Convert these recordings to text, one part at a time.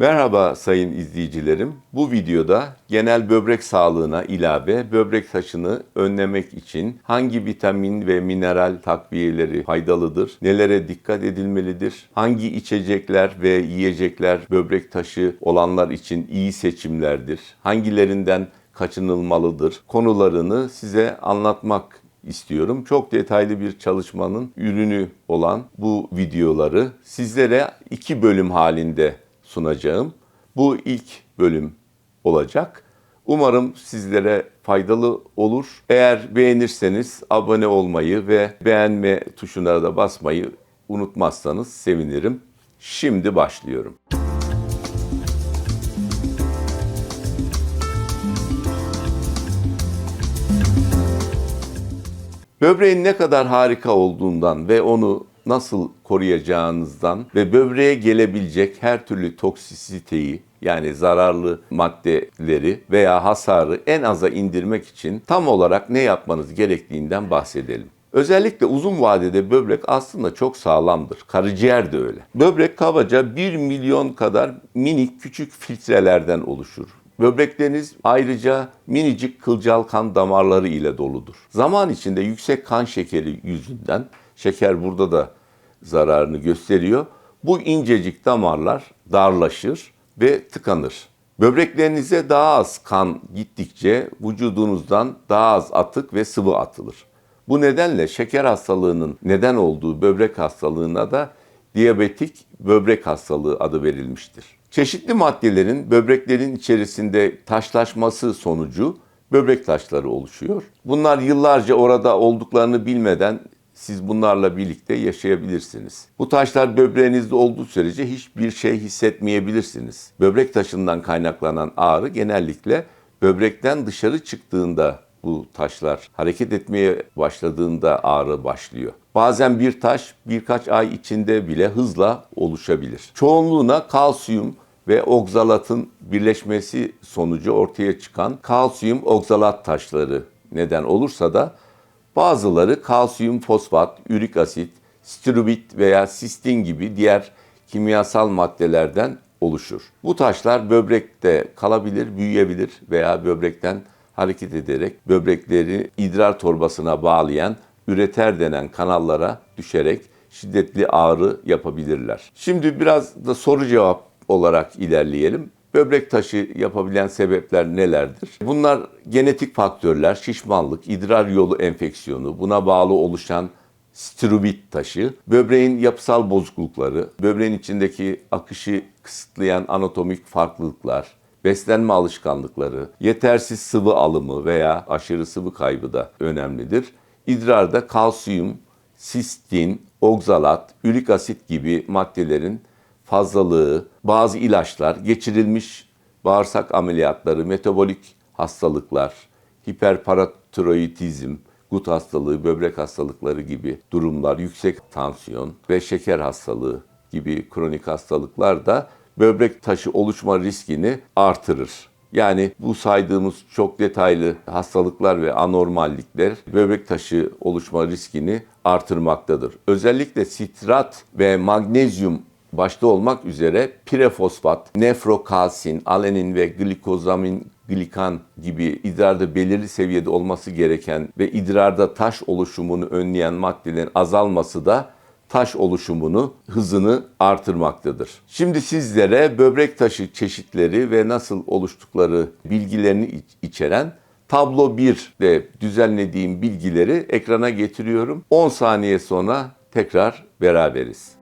Merhaba sayın izleyicilerim. Bu videoda genel böbrek sağlığına ilave böbrek taşını önlemek için hangi vitamin ve mineral takviyeleri faydalıdır, nelere dikkat edilmelidir, hangi içecekler ve yiyecekler böbrek taşı olanlar için iyi seçimlerdir, hangilerinden kaçınılmalıdır konularını size anlatmak istiyorum. Çok detaylı bir çalışmanın ürünü olan bu videoları sizlere iki bölüm halinde sunacağım. Bu ilk bölüm olacak. Umarım sizlere faydalı olur. Eğer beğenirseniz abone olmayı ve beğenme tuşuna da basmayı unutmazsanız sevinirim. Şimdi başlıyorum. Böbreğin ne kadar harika olduğundan ve onu nasıl koruyacağınızdan ve böbreğe gelebilecek her türlü toksisiteyi yani zararlı maddeleri veya hasarı en aza indirmek için tam olarak ne yapmanız gerektiğinden bahsedelim. Özellikle uzun vadede böbrek aslında çok sağlamdır. Karaciğer de öyle. Böbrek kabaca 1 milyon kadar minik küçük filtrelerden oluşur. Böbrekleriniz ayrıca minicik kılcal kan damarları ile doludur. Zaman içinde yüksek kan şekeri yüzünden, şeker burada da zararını gösteriyor. Bu incecik damarlar darlaşır ve tıkanır. Böbreklerinize daha az kan gittikçe vücudunuzdan daha az atık ve sıvı atılır. Bu nedenle şeker hastalığının neden olduğu böbrek hastalığına da diyabetik böbrek hastalığı adı verilmiştir. Çeşitli maddelerin böbreklerin içerisinde taşlaşması sonucu böbrek taşları oluşuyor. Bunlar yıllarca orada olduklarını bilmeden siz bunlarla birlikte yaşayabilirsiniz. Bu taşlar böbreğinizde olduğu sürece hiçbir şey hissetmeyebilirsiniz. Böbrek taşından kaynaklanan ağrı genellikle böbrekten dışarı çıktığında bu taşlar hareket etmeye başladığında ağrı başlıyor. Bazen bir taş birkaç ay içinde bile hızla oluşabilir. Çoğunluğuna kalsiyum ve okzalatın birleşmesi sonucu ortaya çıkan kalsiyum okzalat taşları neden olursa da bazıları kalsiyum fosfat, ürik asit, strubit veya sistin gibi diğer kimyasal maddelerden oluşur. Bu taşlar böbrekte kalabilir, büyüyebilir veya böbrekten hareket ederek böbrekleri idrar torbasına bağlayan üreter denen kanallara düşerek şiddetli ağrı yapabilirler. Şimdi biraz da soru cevap olarak ilerleyelim. Böbrek taşı yapabilen sebepler nelerdir? Bunlar genetik faktörler, şişmanlık, idrar yolu enfeksiyonu, buna bağlı oluşan strubit taşı, böbreğin yapısal bozuklukları, böbreğin içindeki akışı kısıtlayan anatomik farklılıklar, beslenme alışkanlıkları, yetersiz sıvı alımı veya aşırı sıvı kaybı da önemlidir. İdrarda kalsiyum, sistin, okzalat, ürik asit gibi maddelerin fazlalığı, bazı ilaçlar, geçirilmiş bağırsak ameliyatları, metabolik hastalıklar, hiperparatiroidizm, gut hastalığı, böbrek hastalıkları gibi durumlar, yüksek tansiyon ve şeker hastalığı gibi kronik hastalıklar da böbrek taşı oluşma riskini artırır. Yani bu saydığımız çok detaylı hastalıklar ve anormallikler böbrek taşı oluşma riskini artırmaktadır. Özellikle sitrat ve magnezyum başta olmak üzere pirefosfat, nefrokalsin, alenin ve glikozamin glikan gibi idrarda belirli seviyede olması gereken ve idrarda taş oluşumunu önleyen maddelerin azalması da taş oluşumunu, hızını artırmaktadır. Şimdi sizlere böbrek taşı çeşitleri ve nasıl oluştukları bilgilerini içeren tablo 1'de düzenlediğim bilgileri ekrana getiriyorum. 10 saniye sonra tekrar beraberiz.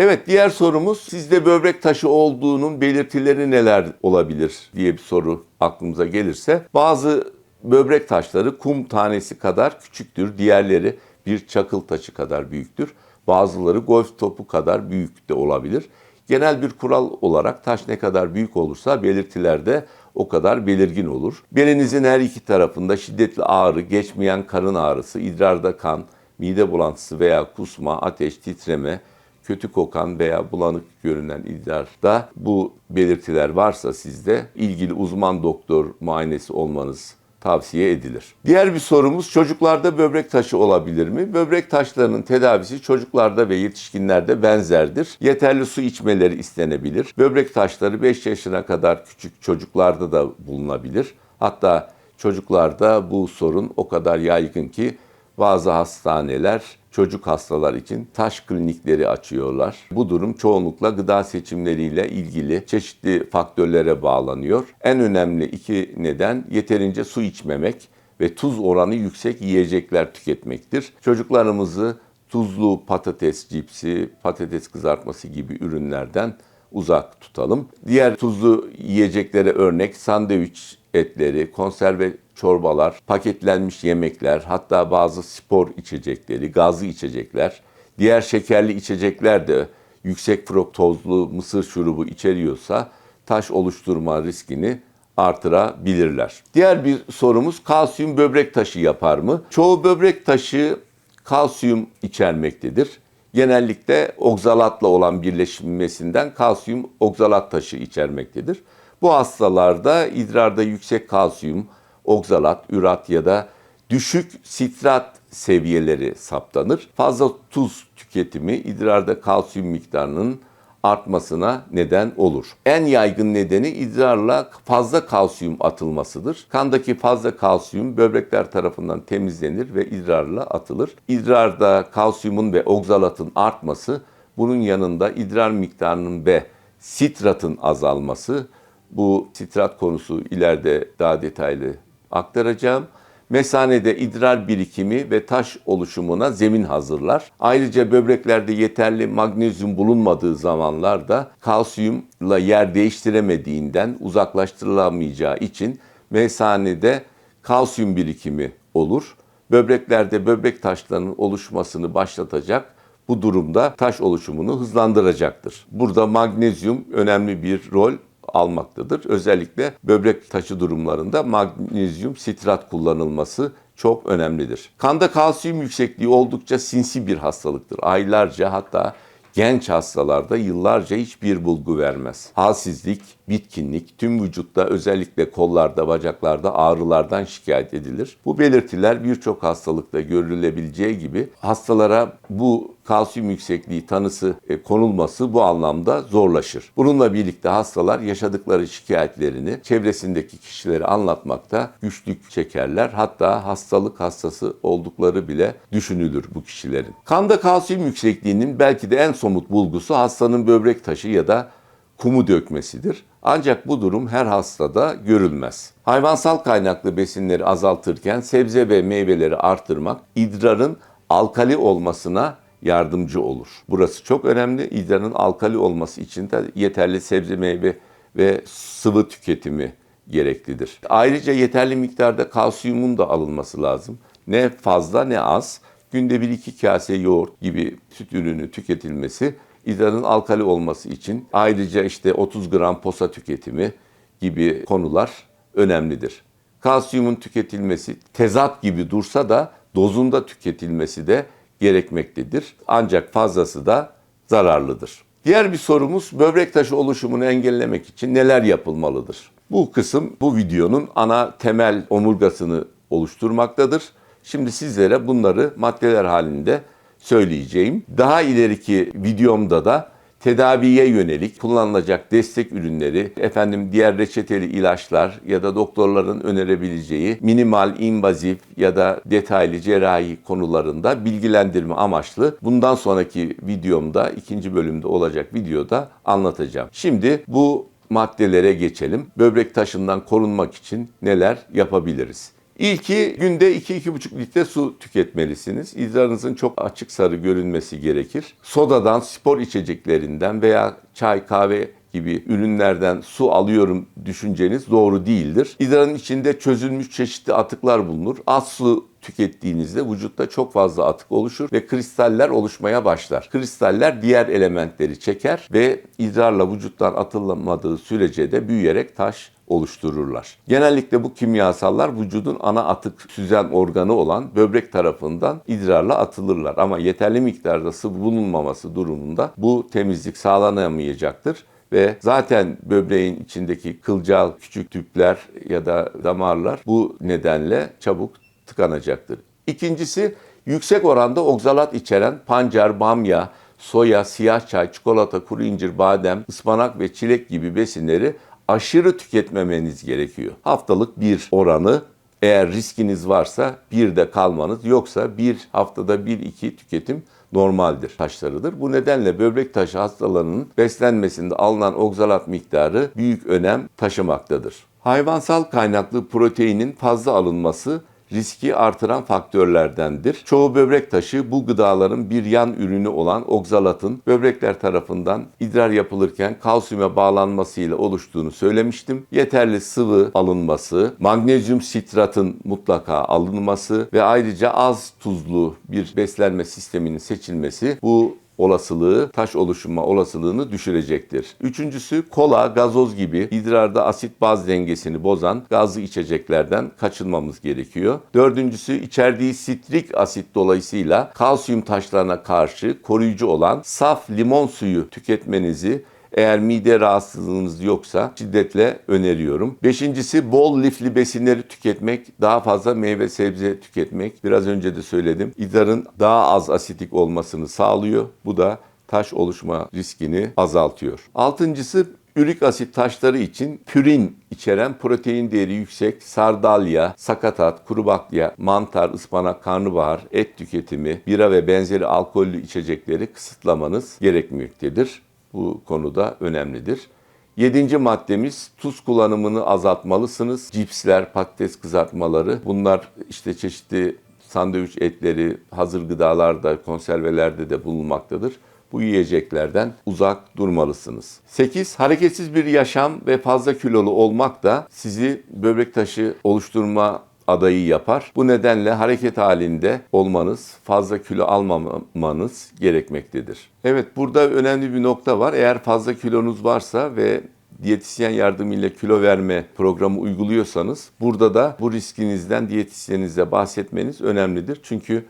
Evet diğer sorumuz sizde böbrek taşı olduğunun belirtileri neler olabilir diye bir soru aklımıza gelirse. Bazı böbrek taşları kum tanesi kadar küçüktür. Diğerleri bir çakıl taşı kadar büyüktür. Bazıları golf topu kadar büyük de olabilir. Genel bir kural olarak taş ne kadar büyük olursa belirtiler de o kadar belirgin olur. Belinizin her iki tarafında şiddetli ağrı, geçmeyen karın ağrısı, idrarda kan, mide bulantısı veya kusma, ateş, titreme, kötü kokan veya bulanık görünen idrarda bu belirtiler varsa sizde ilgili uzman doktor muayenesi olmanız tavsiye edilir. Diğer bir sorumuz çocuklarda böbrek taşı olabilir mi? Böbrek taşlarının tedavisi çocuklarda ve yetişkinlerde benzerdir. Yeterli su içmeleri istenebilir. Böbrek taşları 5 yaşına kadar küçük çocuklarda da bulunabilir. Hatta çocuklarda bu sorun o kadar yaygın ki bazı hastaneler çocuk hastalar için taş klinikleri açıyorlar. Bu durum çoğunlukla gıda seçimleriyle ilgili çeşitli faktörlere bağlanıyor. En önemli iki neden yeterince su içmemek ve tuz oranı yüksek yiyecekler tüketmektir. Çocuklarımızı tuzlu patates cipsi, patates kızartması gibi ürünlerden uzak tutalım. Diğer tuzlu yiyeceklere örnek sandviç etleri, konserve çorbalar, paketlenmiş yemekler, hatta bazı spor içecekleri, gazlı içecekler, diğer şekerli içecekler de yüksek fruktozlu mısır şurubu içeriyorsa taş oluşturma riskini artırabilirler. Diğer bir sorumuz kalsiyum böbrek taşı yapar mı? Çoğu böbrek taşı kalsiyum içermektedir. Genellikle okzalatla olan birleşmesinden kalsiyum okzalat taşı içermektedir. Bu hastalarda idrarda yüksek kalsiyum, okzalat, ürat ya da düşük sitrat seviyeleri saptanır. Fazla tuz tüketimi idrarda kalsiyum miktarının artmasına neden olur. En yaygın nedeni idrarla fazla kalsiyum atılmasıdır. Kandaki fazla kalsiyum böbrekler tarafından temizlenir ve idrarla atılır. İdrarda kalsiyumun ve okzalatın artması bunun yanında idrar miktarının ve sitratın azalması bu sitrat konusu ileride daha detaylı aktaracağım. Mesanede idrar birikimi ve taş oluşumuna zemin hazırlar. Ayrıca böbreklerde yeterli magnezyum bulunmadığı zamanlarda kalsiyumla yer değiştiremediğinden uzaklaştırılamayacağı için mesanede kalsiyum birikimi olur. Böbreklerde böbrek taşlarının oluşmasını başlatacak bu durumda taş oluşumunu hızlandıracaktır. Burada magnezyum önemli bir rol almaktadır. Özellikle böbrek taşı durumlarında magnezyum sitrat kullanılması çok önemlidir. Kanda kalsiyum yüksekliği oldukça sinsi bir hastalıktır. Aylarca hatta genç hastalarda yıllarca hiçbir bulgu vermez. Halsizlik, bitkinlik, tüm vücutta özellikle kollarda, bacaklarda ağrılardan şikayet edilir. Bu belirtiler birçok hastalıkta görülebileceği gibi hastalara bu kalsiyum yüksekliği tanısı e, konulması bu anlamda zorlaşır. Bununla birlikte hastalar yaşadıkları şikayetlerini çevresindeki kişilere anlatmakta güçlük çekerler. Hatta hastalık hastası oldukları bile düşünülür bu kişilerin. Kanda kalsiyum yüksekliğinin belki de en somut bulgusu hastanın böbrek taşı ya da kumu dökmesidir. Ancak bu durum her hastada görülmez. Hayvansal kaynaklı besinleri azaltırken sebze ve meyveleri artırmak idrarın alkali olmasına yardımcı olur. Burası çok önemli. İdrarın alkali olması için de yeterli sebze meyve ve sıvı tüketimi gereklidir. Ayrıca yeterli miktarda kalsiyumun da alınması lazım. Ne fazla ne az. Günde bir iki kase yoğurt gibi süt ürünü tüketilmesi idrarın alkali olması için ayrıca işte 30 gram posa tüketimi gibi konular önemlidir. Kalsiyumun tüketilmesi tezat gibi dursa da dozunda tüketilmesi de gerekmektedir. Ancak fazlası da zararlıdır. Diğer bir sorumuz böbrek taşı oluşumunu engellemek için neler yapılmalıdır? Bu kısım bu videonun ana temel omurgasını oluşturmaktadır. Şimdi sizlere bunları maddeler halinde söyleyeceğim. Daha ileriki videomda da tedaviye yönelik kullanılacak destek ürünleri, efendim diğer reçeteli ilaçlar ya da doktorların önerebileceği minimal, invazif ya da detaylı cerrahi konularında bilgilendirme amaçlı bundan sonraki videomda, ikinci bölümde olacak videoda anlatacağım. Şimdi bu maddelere geçelim. Böbrek taşından korunmak için neler yapabiliriz? İlki günde 2-2,5 litre su tüketmelisiniz. İdrarınızın çok açık sarı görünmesi gerekir. Sodadan, spor içeceklerinden veya çay, kahve gibi ürünlerden su alıyorum düşünceniz doğru değildir. İdrarın içinde çözülmüş çeşitli atıklar bulunur. Az su tükettiğinizde vücutta çok fazla atık oluşur ve kristaller oluşmaya başlar. Kristaller diğer elementleri çeker ve idrarla vücuttan atılmadığı sürece de büyüyerek taş oluştururlar. Genellikle bu kimyasallar vücudun ana atık süzen organı olan böbrek tarafından idrarla atılırlar. Ama yeterli miktarda sıvı bulunmaması durumunda bu temizlik sağlanamayacaktır ve zaten böbreğin içindeki kılcal küçük tüpler ya da damarlar bu nedenle çabuk tıkanacaktır. İkincisi yüksek oranda oksalat içeren pancar, bamya, soya, siyah çay, çikolata, kuru incir, badem, ıspanak ve çilek gibi besinleri aşırı tüketmemeniz gerekiyor. Haftalık bir oranı eğer riskiniz varsa bir de kalmanız yoksa bir haftada bir iki tüketim normaldir taşlarıdır. Bu nedenle böbrek taşı hastalarının beslenmesinde alınan oksalat miktarı büyük önem taşımaktadır. Hayvansal kaynaklı proteinin fazla alınması riski artıran faktörlerdendir. Çoğu böbrek taşı bu gıdaların bir yan ürünü olan oksalatın böbrekler tarafından idrar yapılırken kalsiyuma bağlanmasıyla oluştuğunu söylemiştim. Yeterli sıvı alınması, magnezyum sitratın mutlaka alınması ve ayrıca az tuzlu bir beslenme sisteminin seçilmesi bu olasılığı, taş oluşma olasılığını düşürecektir. Üçüncüsü kola, gazoz gibi idrarda asit baz dengesini bozan gazlı içeceklerden kaçınmamız gerekiyor. Dördüncüsü içerdiği sitrik asit dolayısıyla kalsiyum taşlarına karşı koruyucu olan saf limon suyu tüketmenizi eğer mide rahatsızlığınız yoksa şiddetle öneriyorum. Beşincisi bol lifli besinleri tüketmek, daha fazla meyve sebze tüketmek. Biraz önce de söyledim. İdrarın daha az asitik olmasını sağlıyor. Bu da taş oluşma riskini azaltıyor. Altıncısı Ürik asit taşları için pürin içeren protein değeri yüksek sardalya, sakatat, kuru baklya, mantar, ıspanak, karnabahar, et tüketimi, bira ve benzeri alkollü içecekleri kısıtlamanız gerekmektedir bu konuda önemlidir. Yedinci maddemiz tuz kullanımını azaltmalısınız. Cipsler, patates kızartmaları bunlar işte çeşitli sandviç etleri, hazır gıdalarda, konservelerde de bulunmaktadır. Bu yiyeceklerden uzak durmalısınız. 8. Hareketsiz bir yaşam ve fazla kilolu olmak da sizi böbrek taşı oluşturma adayı yapar. Bu nedenle hareket halinde olmanız, fazla kilo almamanız gerekmektedir. Evet burada önemli bir nokta var. Eğer fazla kilonuz varsa ve diyetisyen yardımıyla kilo verme programı uyguluyorsanız burada da bu riskinizden diyetisyeninize bahsetmeniz önemlidir. Çünkü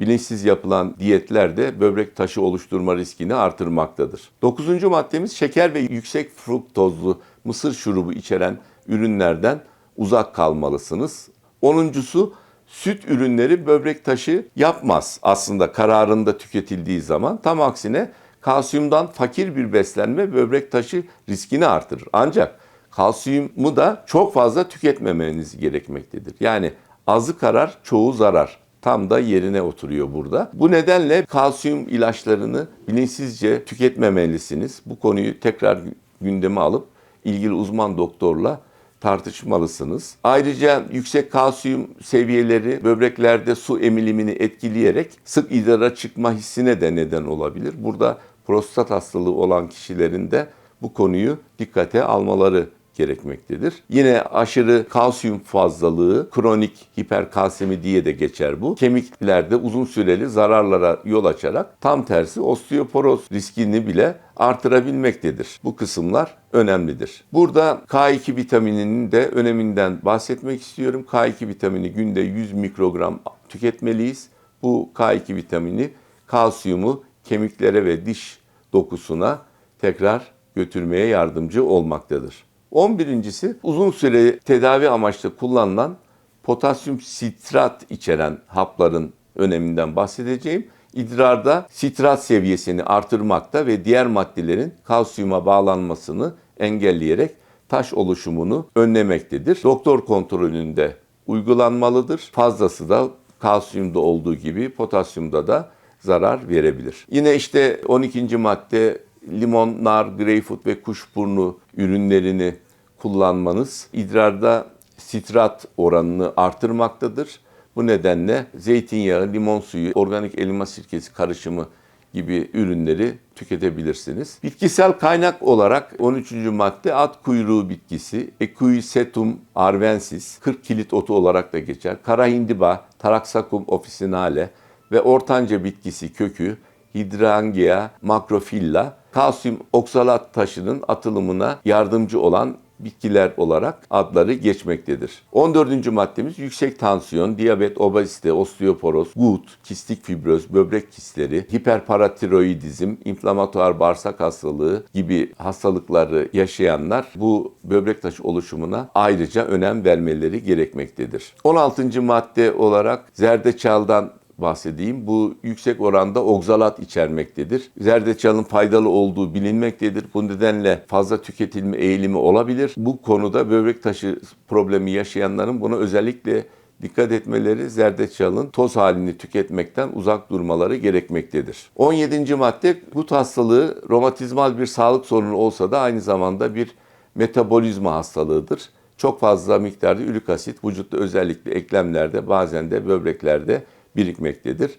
bilinçsiz yapılan diyetler de böbrek taşı oluşturma riskini artırmaktadır. Dokuzuncu maddemiz şeker ve yüksek fruktozlu mısır şurubu içeren ürünlerden uzak kalmalısınız. Onuncusu süt ürünleri böbrek taşı yapmaz aslında kararında tüketildiği zaman. Tam aksine kalsiyumdan fakir bir beslenme böbrek taşı riskini artırır. Ancak kalsiyumu da çok fazla tüketmemeniz gerekmektedir. Yani azı karar, çoğu zarar. Tam da yerine oturuyor burada. Bu nedenle kalsiyum ilaçlarını bilinçsizce tüketmemelisiniz. Bu konuyu tekrar gündeme alıp ilgili uzman doktorla tartışmalısınız. Ayrıca yüksek kalsiyum seviyeleri böbreklerde su emilimini etkileyerek sık idrara çıkma hissine de neden olabilir. Burada prostat hastalığı olan kişilerin de bu konuyu dikkate almaları gerekmektedir. Yine aşırı kalsiyum fazlalığı, kronik hiperkalsemi diye de geçer bu. Kemiklerde uzun süreli zararlara yol açarak tam tersi osteoporoz riskini bile artırabilmektedir. Bu kısımlar önemlidir. Burada K2 vitamininin de öneminden bahsetmek istiyorum. K2 vitamini günde 100 mikrogram tüketmeliyiz. Bu K2 vitamini kalsiyumu kemiklere ve diş dokusuna tekrar götürmeye yardımcı olmaktadır. 11.si uzun süre tedavi amaçlı kullanılan potasyum sitrat içeren hapların öneminden bahsedeceğim. İdrarda sitrat seviyesini artırmakta ve diğer maddelerin kalsiyuma bağlanmasını engelleyerek taş oluşumunu önlemektedir. Doktor kontrolünde uygulanmalıdır. Fazlası da kalsiyumda olduğu gibi potasyumda da zarar verebilir. Yine işte 12. madde limon, nar, greyfurt ve kuşburnu ürünlerini kullanmanız idrarda sitrat oranını artırmaktadır. Bu nedenle zeytinyağı, limon suyu, organik elma sirkesi karışımı gibi ürünleri tüketebilirsiniz. Bitkisel kaynak olarak 13. madde at kuyruğu bitkisi, Equisetum arvensis, 40 kilit otu olarak da geçer. Kara hindiba, Taraxacum officinale ve ortanca bitkisi kökü, Hydrangea macrophylla, kalsiyum oksalat taşının atılımına yardımcı olan bitkiler olarak adları geçmektedir. 14. maddemiz yüksek tansiyon, diyabet, obezite, osteoporoz, gut, kistik fibroz, böbrek kistleri, hiperparatiroidizm, inflamatuar bağırsak hastalığı gibi hastalıkları yaşayanlar bu böbrek taşı oluşumuna ayrıca önem vermeleri gerekmektedir. 16. madde olarak zerdeçaldan bahsedeyim. Bu yüksek oranda oksalat içermektedir. Zerdeçalın faydalı olduğu bilinmektedir. Bu nedenle fazla tüketilme eğilimi olabilir. Bu konuda böbrek taşı problemi yaşayanların buna özellikle dikkat etmeleri zerdeçalın toz halini tüketmekten uzak durmaları gerekmektedir. 17. madde gut hastalığı romatizmal bir sağlık sorunu olsa da aynı zamanda bir metabolizma hastalığıdır. Çok fazla miktarda ürik asit vücutta özellikle eklemlerde bazen de böbreklerde birikmektedir.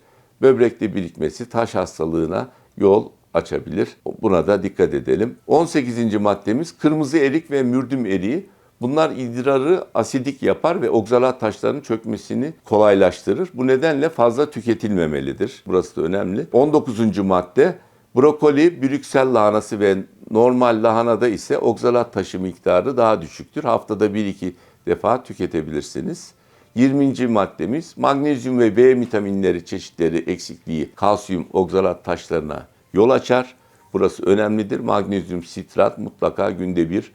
Böbrekte birikmesi taş hastalığına yol açabilir. Buna da dikkat edelim. 18. maddemiz kırmızı erik ve mürdüm eriği. Bunlar idrarı asidik yapar ve oksalat taşlarının çökmesini kolaylaştırır. Bu nedenle fazla tüketilmemelidir. Burası da önemli. 19. madde brokoli, brüksel lahanası ve normal lahanada ise oksalat taşı miktarı daha düşüktür. Haftada 1-2 defa tüketebilirsiniz. 20. maddemiz magnezyum ve B vitaminleri çeşitleri eksikliği kalsiyum oksalat taşlarına yol açar. Burası önemlidir. Magnezyum sitrat mutlaka günde bir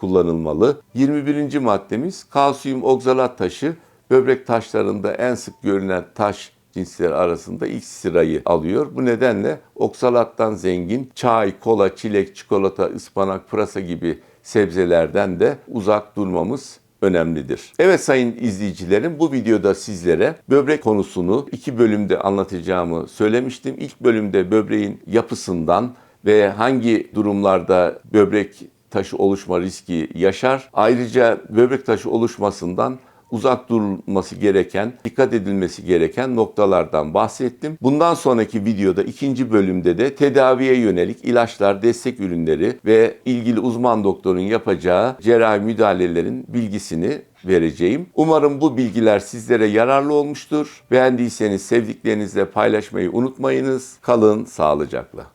kullanılmalı. 21. maddemiz kalsiyum oksalat taşı böbrek taşlarında en sık görülen taş cinsleri arasında ilk sırayı alıyor. Bu nedenle oksalattan zengin çay, kola, çilek, çikolata, ıspanak, pırasa gibi sebzelerden de uzak durmamız önemlidir. Evet sayın izleyicilerim bu videoda sizlere böbrek konusunu iki bölümde anlatacağımı söylemiştim. İlk bölümde böbreğin yapısından ve hangi durumlarda böbrek taşı oluşma riski yaşar. Ayrıca böbrek taşı oluşmasından uzak durulması gereken, dikkat edilmesi gereken noktalardan bahsettim. Bundan sonraki videoda ikinci bölümde de tedaviye yönelik ilaçlar, destek ürünleri ve ilgili uzman doktorun yapacağı cerrahi müdahalelerin bilgisini vereceğim. Umarım bu bilgiler sizlere yararlı olmuştur. Beğendiyseniz sevdiklerinizle paylaşmayı unutmayınız. Kalın sağlıcakla.